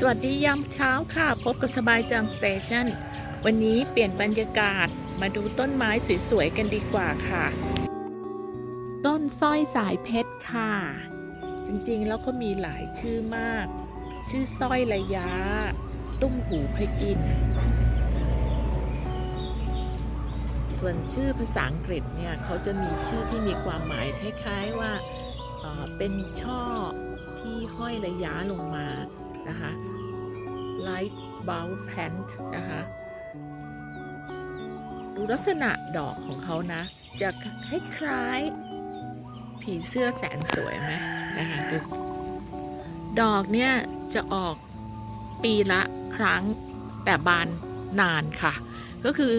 สวัสดียามเช้าค่ะ พบกับสบายจังสเตชันวันนี้เปลี่ยนบรรยากาศมาดูต้นไม้สวยๆกันดีกว่าค่ะ ต้นสร้อยสายเพชรค่ะ จริงๆแล้วก็มีหลายชื่อมาก ชื่อสร้อยระยะ ตุ้มหูพระอินส่วนชื่อภาษาอังกฤษเนี่ยเขาจะมีชื่อที่มีความหมายคล้ายๆว่าเป็นช่อที่ห้อยระยะลงมา นะคะ light bulb plant นะคะ ดูลักษณะดอกของเขานะ จะคล้ายๆผีเสื้อแสนสวยไหมนะคะดูดอกเนี่ยจะออกปีละครั้งแต่บานนานค่ะ ก็คือ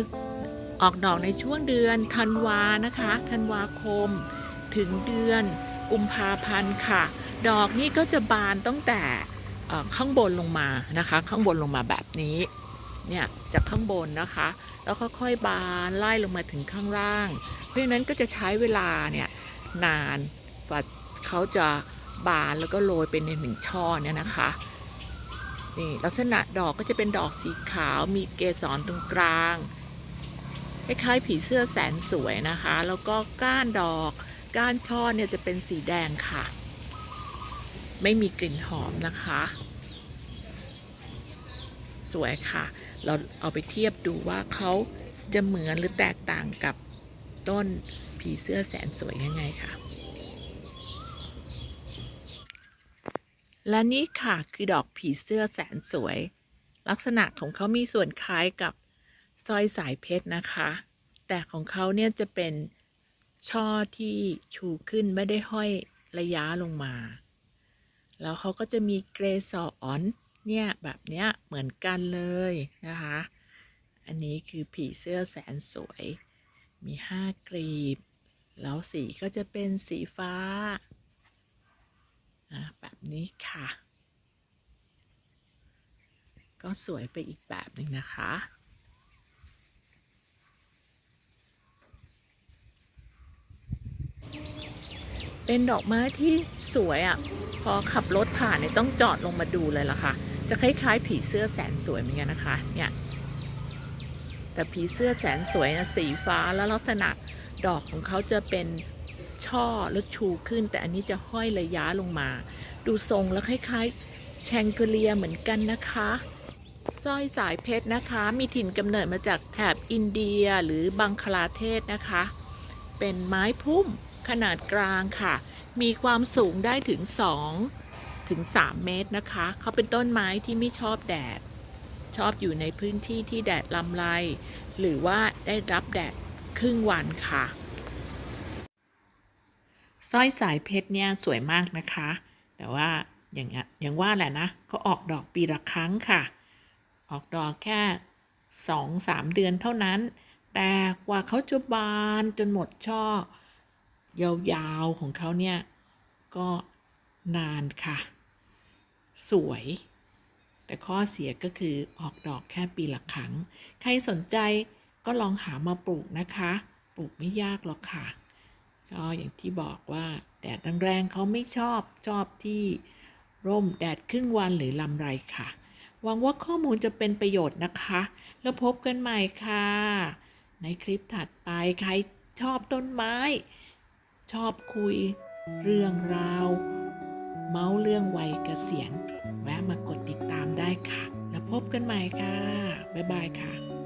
ออกดอกในช่วงเดือนธันวานะคะธันวาคม ถึงเดือนกุมภาพันธ์ค่ะ ดอกนี่ก็จะบานตั้งแต่ ข้างบนลงมานะคะ ข้างบนลงมาแบบนี้เนี่ยจากข้างบนนะคะ แล้วค่อยๆบานไล่ลงมาถึงข้างล่าง เพราะฉะนั้นก็จะใช้เวลาเนี่ยนานกว่าเขาจะบานแล้วก็โรยเป็นในหนึ่งช่อเนี่ยนะคะนี่ลักษณะดอกก็จะเป็นดอกสีขาวมีเกสรตรงกลางคล้ายๆผีเสื้อแสนสวยนะคะ แล้วก็ก้านดอก ก้านช่อเนี่ยจะเป็นสีแดงค่ะ ไม่มีกลิ่นหอมนะคะ สวยค่ะ เราเอาไปเทียบดูว่าเขาจะเหมือนหรือแตกต่างกับต้นผีเสื้อแสนสวยยังไงค่ะ และนี่ค่ะคือดอกผีเสื้อแสนสวย ลักษณะของเขามีส่วนคล้ายกับสร้อยสายเพชรนะคะ แต่ของเขาเนี่ยจะเป็นช่อที่ชูขึ้นไม่ได้ห้อยระยะลงมา แล้วเขาก็จะมีเกรสรเนี่ยแบบเนี้ยเหมือนกันเลยนะคะ อันนี้คือผีเสื้อแสนสวย มีห้ากรีบ แล้วสีก็จะเป็นสีฟ้าอะแบบนี้ค่ะ ก็สวยไปอีกแบบหนึ่งนะคะเป็นดอกไม้ที่สวยอะ่ะ พอขับรถผ่านเนี่ยต้องจอดลงมาดูเลยล่ะค่ะ จะคล้ายๆ ผีเสื้อแสนสวยเหมือนกันนะคะ เนี่ย แต่ผีเสื้อแสนสวยนะสีฟ้าแล้วลักษณะดอกของเขาจะเป็นช่อแล้วชูขึ้น แต่อันนี้จะห้อยระยะลงมา ดูทรงแล้วคล้ายๆ แชงเกเลียเหมือนกันนะคะสร้อยสายเพชรนะคะ มีถิ่นกำเนิดมาจากแถบอินเดียหรือบังคลาเทศนะคะ เป็นไม้พุ่มขนาดกลางค่ะ มีความสูงได้ถึง 2 ถึง 3 เมตรนะคะ เขาเป็นต้นไม้ที่ไม่ชอบแดด ชอบอยู่ในพื้นที่ที่แดดลำไร หรือว่าได้รับแดดครึ่งวันค่ะสร้อยสายเพชรเนี่ยสวยมากนะคะ แต่ว่าอย่างอย่างว่าแหละนะ ก็ออกดอกปีละครั้งค่ะ ออกดอกแค่สองสามเดือนเท่านั้น แต่กว่าเขาจะบานจนหมดช่อ ยาวๆของเขาเนี่ย ก็นานค่ะ สวย แต่ข้อเสียก็คือออกดอกแค่ปีละครั้ง ใครสนใจก็ลองหามาปลูกนะคะ ปลูกไม่ยากหรอกค่ะก็อย่างที่บอกว่าแดดแรงๆเขาไม่ชอบชอบที่ร่มแดดครึ่งวันหรือลำไรค่ะ หวังว่าข้อมูลจะเป็นประโยชน์นะคะ แล้วพบกันใหม่ค่ะ ในคลิปถัดไปใครชอบต้นไม้ ชอบคุย เรื่องราว เมาส์เรื่องวัยเกษียณ แวะมากดติดตามได้ค่ะ แล้วพบกันใหม่ค่ะ บ๊ายบายค่ะ